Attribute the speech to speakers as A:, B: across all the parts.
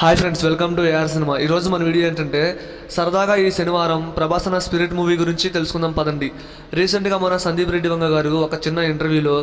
A: Hi friends welcome to AR cinema ఈరోజు మన video ఏంటంటే సరదాగా ఈ శనివారం ప్రభాసన స్పిరిట్ మూవీ గురించి తెలుసుకుందాం పదండి. రీసెంట్గా మన సందీప్ రెడ్డి వంగ గారు ఒక చిన్న ఇంటర్వ్యూలో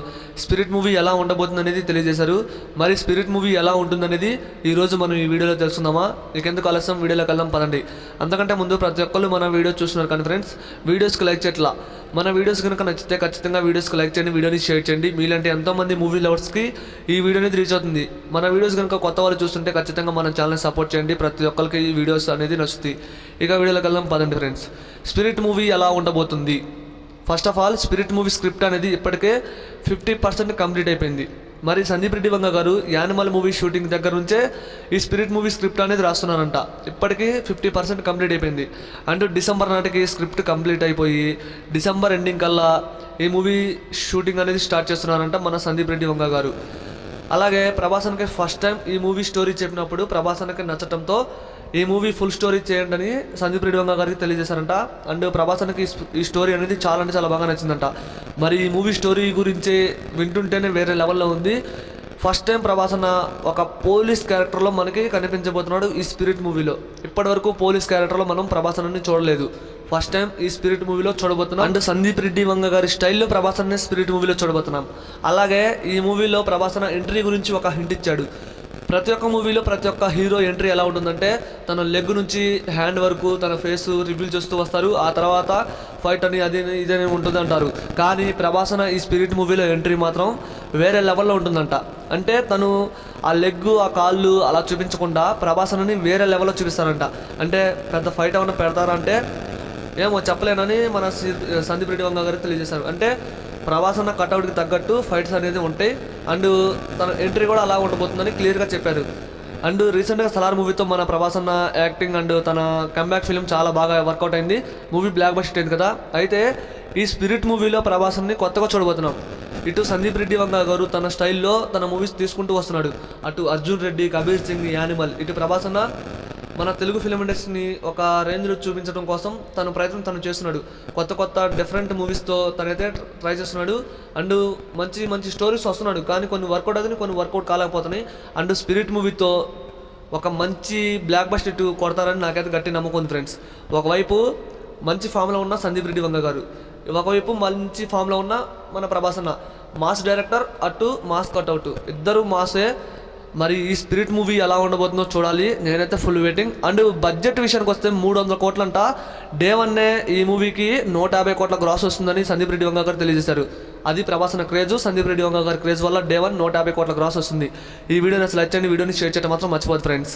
A: స్పిరిట్ మూవీ ఎలా ఉండబోతుంది అనేది తెలియజేశారు. మరి స్పిరిట్ మూవీ ఎలా ఉంటుందనేది ఈరోజు మనం ఈ వీడియోలో తెలుసుకుందామా? ఇకెందుకు ఆలస్యం? వీడియోలోకి వెళ్దాం పదండి. అంతకంటే ముందు ప్రతి ఒక్కరు మన వీడియో చూస్తున్నారు కానీ ఫ్రెండ్స్ వీడియోస్కి లైక్ చేయట్లా. మన వీడియోస్ కనుక నచ్చితే ఖచ్చితంగా వీడియోస్కి లైక్ చేయండి వీడియోని షేర్ చేయండి. మీలాంటి ఎంతోమంది మూవీ లవర్స్కి ఈ వీడియోని రీచ్ అవుతుంది. మన వీడియోస్ కనుక కొత్త వాళ్ళు చూస్తుంటే ఖచ్చితంగా మన ఛానల్ని సపోర్ట్ చేయండి. ప్రతి ఒక్కరికి ఈ వీడియోస్ అనేది నచ్చుతాయి. ఇక వీడియోలోకి వెళ్దాం. పదండి ఫ్రెండ్స్ స్పిరిట్ మూవీ ఎలా ఉండబోతుంది? First of all spirit movie script అనేది ఇప్పటికే ఫిఫ్టీ పర్సెంట్ కంప్లీట్ అయిపోయింది. మరి సందీప్ రెడ్డి వంగ గారు యానిమల్ మూవీ షూటింగ్ దగ్గర నుంచే ఈ స్పిరిట్ మూవీ స్క్రిప్ట్ అనేది రాస్తున్నారంట. ఇప్పటికీ ఫిఫ్టీ పర్సెంట్ కంప్లీట్ అయిపోయింది. అంటూ డిసెంబర్ నాటికి స్క్రిప్ట్ కంప్లీట్ అయిపోయి డిసెంబర్ ఎండింగ్ కల్లా ఈ మూవీ షూటింగ్ అనేది స్టార్ట్ చేస్తున్నారంట మన సందీప్ రెడ్డి వంగ గారు. అలాగే ప్రభాసన్కి ఫస్ట్ టైం ఈ మూవీ స్టోరీ చెప్పినప్పుడు ప్రభాసన్కి నచ్చటంతో ఈ మూవీ ఫుల్ స్టోరీ చేయండి అని సందీప్ రెడ్డి వంగ గారికి తెలియజేశారంట. అండ్ ప్రభాసన్కి ఈ స్టోరీ అనేది చాలా అంటే చాలా బాగా నచ్చిందంట. మరి ఈ మూవీ స్టోరీ గురించి వింటుంటేనే వేరే లెవెల్లో ఉంది. ఫస్ట్ టైం ప్రభాసన్న ఒక పోలీస్ క్యారెక్టర్లో మనకి కనిపించబోతున్నాడు ఈ స్పిరిట్ మూవీలో ఇప్పటివరకు పోలీస్ క్యారెక్టర్లో మనం ప్రభాసనని చూడలేదు. ఫస్ట్ టైం ఈ స్పిరిట్ మూవీలో చూడబోతున్నాం. అండ్ సందీప్ రెడ్డి వంగ గారి స్టైల్లో ప్రభాసన్ని స్పిరిట్ మూవీలో చూడబోతున్నాం. అలాగే ఈ మూవీలో ప్రభాసన ఎంట్రీ గురించి ఒక హింట్ ఇచ్చాడు. ప్రతి ఒక్క మూవీలో ప్రతి ఒక్క హీరో ఎంట్రీ ఎలా ఉంటుందంటే తన లెగ్ నుంచి హ్యాండ్ వరకు తన ఫేస్ రివీల్ చేస్తూ వస్తారు. ఆ తర్వాత ఫైట్ అని అది ఇదని ఉంటుంది అంటారు. కానీ ప్రభాసన ఈ స్పిరిట్ మూవీలో ఎంట్రీ మాత్రం వేరే లెవెల్లో ఉంటుందంట. అంటే తను ఆ లెగ్ ఆ కాళ్ళు అలా చూపించకుండా ప్రభాసనని వేరే లెవెల్లో చూపిస్తారంట. అంటే పెద్ద ఫైట్ ఏమైనా పెడతారంటే ఏమో చెప్పలేనని మన సందీప్ రెడ్డి వంగ గారు తెలియజేశారు. అంటే ప్రవాసన కట్అవుట్కి తగ్గట్టు ఫైట్స్ అనేది ఉంటాయి. అండ్ తన ఎంట్రీ కూడా అలా ఉండబోతుందని క్లియర్గా చెప్పారు. అండ్ రీసెంట్గా సలార్ మూవీతో మన ప్రభాసన్న యాక్టింగ్ అండ్ తన కంబ్యాక్ ఫిలిం చాలా బాగా వర్కౌట్ అయింది. మూవీ బ్లాక్ బస్ట్ అయింది కదా. అయితే ఈ స్పిరిట్ మూవీలో ప్రభాసన్ని కొత్తగా చూడబోతున్నాం. ఇటు సందీప్ రెడ్డి వంగ గారు తన స్టైల్లో తన మూవీస్ తీసుకుంటూ వస్తున్నాడు. అటు అర్జున్ రెడ్డి కబీర్ సింగ్ యానిమల్ ఇటు ప్రభాసన్న మన తెలుగు ఫిలిం ఇండస్ట్రీని ఒక రేంజ్లో చూపించడం కోసం తన ప్రయత్నం తను చేస్తున్నాడు. కొత్త కొత్త డిఫరెంట్ మూవీస్తో తనైతే ట్రై చేస్తున్నాడు. అండ్ మంచి మంచి స్టోరీస్ వస్తున్నాడు. కానీ కొన్ని వర్కౌట్ అవుతుంది కొన్ని వర్కౌట్ కాలేకపోతున్నాయి. అండ్ స్పిరిట్ మూవీతో ఒక మంచి బ్లాక్ బస్ట్ ఇటు కొడతారని నాకైతే గట్టి నమ్మకం ఉంది ఫ్రెండ్స్ ఒకవైపు మంచి ఫామ్లో ఉన్న సందీప్ రెడ్డి వంగ గారు. ఒకవైపు మంచి ఫామ్లో ఉన్న మన ప్రభాస్ అన్న. మాస్ డైరెక్టర్ అటు మాస్ కట్అవుట్ ఇద్దరు మాసే మరి ఈ స్పిరిట్ మూవీ ఎలా ఉండబోతుందో చూడాలి. నేనైతే ఫుల్ వెయిటింగ్ అండ్ బడ్జెట్ విషయానికి వస్తే మూడు వందల కోట్లంట. డే వన్నే ఈ మూవీకి నూట యాభై కోట్ల గ్రాస్ వస్తుందని సందీప్ రెడ్డి వంగ గారు తెలియజేశారు. అది ప్రభాసన క్రేజ్ సందీప్ రెడ్డి వంగ గారి క్రేజ్ వల్ల డే వన్ నూట యాభై కోట్ల గ్రాస్ వస్తుంది. ఈ వీడియోని అసలు వచ్చండి వీడియోని షేర్ చేయడం మాత్రం మర్చిపోదు ఫ్రెండ్స్